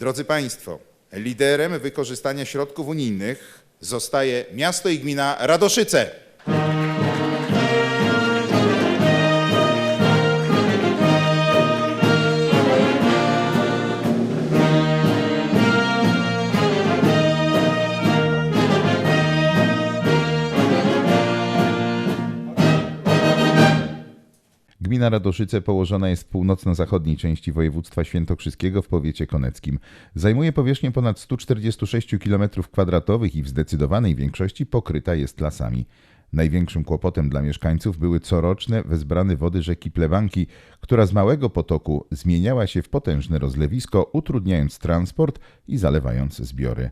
Drodzy Państwo, liderem wykorzystania środków unijnych zostaje miasto i gmina Radoszyce. Gmina Radoszyce położona jest w północno-zachodniej części województwa świętokrzyskiego w powiecie koneckim. Zajmuje powierzchnię ponad 146 km2 i w zdecydowanej większości pokryta jest lasami. Największym kłopotem dla mieszkańców były coroczne wezbrane wody rzeki Plebanki, która z małego potoku zmieniała się w potężne rozlewisko, utrudniając transport i zalewając zbiory.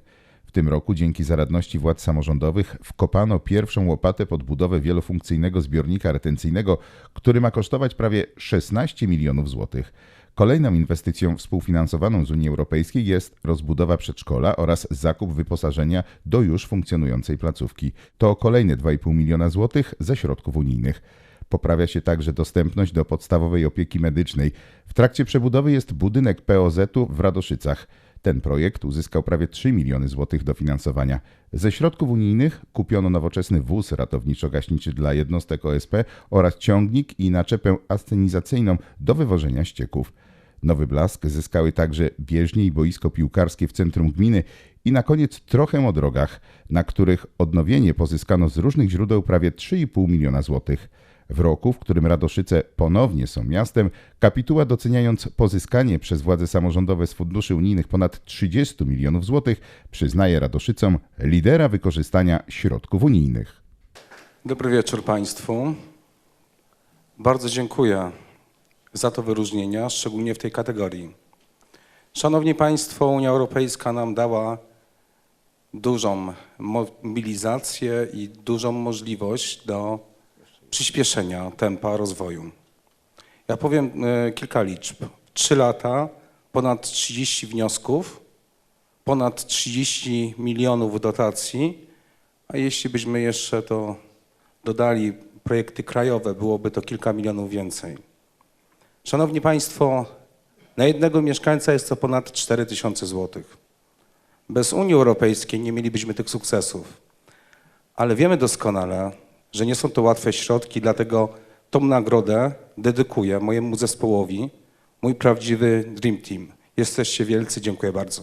W tym roku dzięki zaradności władz samorządowych wkopano pierwszą łopatę pod budowę wielofunkcyjnego zbiornika retencyjnego, który ma kosztować prawie 16 milionów złotych. Kolejną inwestycją współfinansowaną z Unii Europejskiej jest rozbudowa przedszkola oraz zakup wyposażenia do już funkcjonującej placówki. To kolejne 2,5 miliona złotych ze środków unijnych. Poprawia się także dostępność do podstawowej opieki medycznej. W trakcie przebudowy jest budynek POZ-u w Radoszycach. Ten projekt uzyskał prawie 3 miliony złotych dofinansowania. Ze środków unijnych kupiono nowoczesny wóz ratowniczo-gaśniczy dla jednostek OSP oraz ciągnik i naczepę ascenizacyjną do wywożenia ścieków. Nowy blask zyskały także bieżnie i boisko piłkarskie w centrum gminy i na koniec trochę o drogach, na których odnowienie pozyskano z różnych źródeł prawie 3,5 miliona złotych. W roku, w którym Radoszyce ponownie są miastem, kapituła doceniając pozyskanie przez władze samorządowe z funduszy unijnych ponad 30 milionów złotych, przyznaje Radoszycom lidera wykorzystania środków unijnych. Dobry wieczór Państwu. Bardzo dziękuję za to wyróżnienia, szczególnie w tej kategorii. Szanowni Państwo, Unia Europejska nam dała dużą mobilizację i dużą możliwość do przyspieszenia tempa rozwoju. Ja powiem e, kilka liczb. Trzy lata, ponad 30 wniosków, ponad 30 milionów dotacji, a jeśli byśmy jeszcze to dodali projekty krajowe, byłoby to kilka milionów więcej. Szanowni Państwo, na jednego mieszkańca jest to ponad 4 tysiące złotych. Bez Unii Europejskiej nie mielibyśmy tych sukcesów. Ale wiemy doskonale, że nie są to łatwe środki, dlatego tą nagrodę dedykuję mojemu zespołowi, mój prawdziwy Dream Team. Jesteście wielcy, dziękuję bardzo.